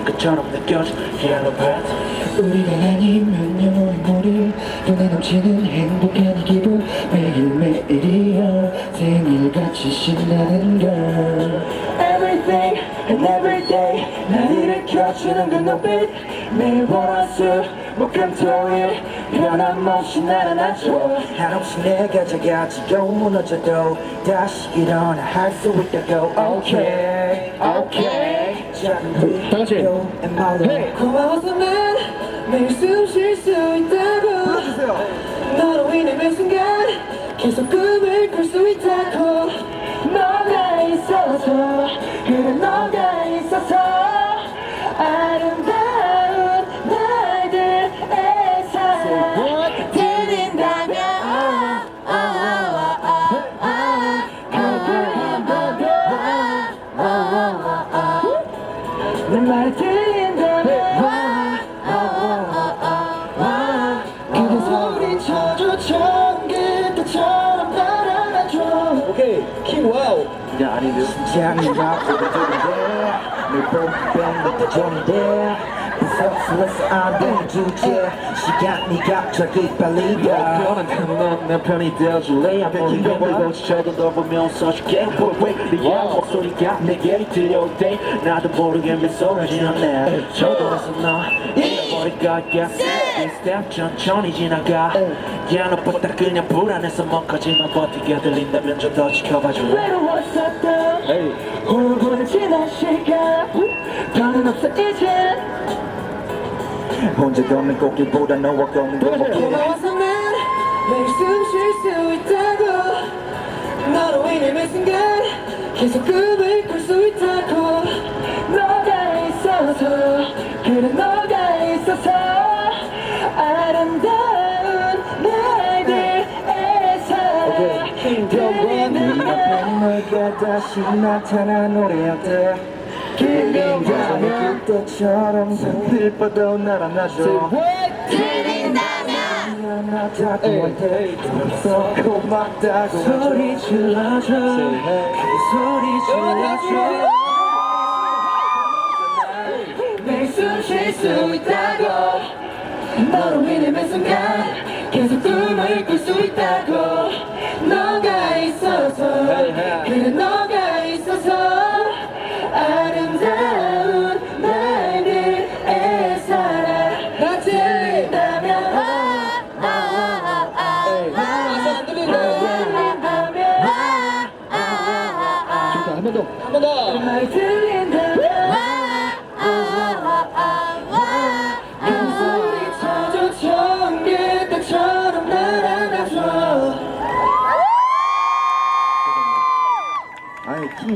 것처럼 느껴져. Yellow Bird 우리가 아니면 영원히 모를 눈에 넘치는 행복한 이 기분. 매일매일이야. 생일같이 신나는 걸 Everything and everyday. 날 일으켜주는 그 눈빛. 매일 월화수 목금토일. 변함없이 날아나죠. 한없이 내가 작아지고 무너져도 다시 일어나 할 수 있다고. Okay, okay 다 같이. 위로 and 말로 고마워서만 매일 숨쉴수 있다고. 불러주세요. 너로 인해 매 순간 계속 꿈을 꿀 수 있다고. 너가 있어서 그래 너가 있어서 오케이 킹와우 이게 아닌데요? 이게 아닌가? 내 뽕뺑 좋은데 무섭슬러서 안된 주제 시간이 갑자기 빨리 가 변한 넌내 편이 되어줄래 한번 이겨보고 지쳐도 너 보면 써줄게 왜네 목소리가 내게 들려올 때 나도 모르게 미소를 지었네 저도에서 너 잃어버릴 것 같아 이. 스텝 천천히 지나가 야너 보다 그냥 불안해서 멍커지만 버티게 들린다면 좀 더 지켜봐줄래 외로웠었던 후회는 지난 시간. 더는 없어 이제 혼자 걷는 꽃길보다 너와 걷는 걷길 고마워서 난 매일 숨쉴수 있다고. 너로 인해 매 순간 계속 꿈을 꿀 수 있다고. 너가 있어서 그래 너가 있어서 아름다운 날들의 사랑 들리는 내가 다시 나타나 노래한테 그린다면 그때처럼 산들 뻗어 날아나죠 미안하다고 할때 들었어 고맙다고 소리 질러줘. 소리 질러줘. 매일 숨쉴수 있다고. 너로 매 순간 계속 꿈을 꿀 수 있다고. 너가 있어서 그래 너가 있어서 ほど。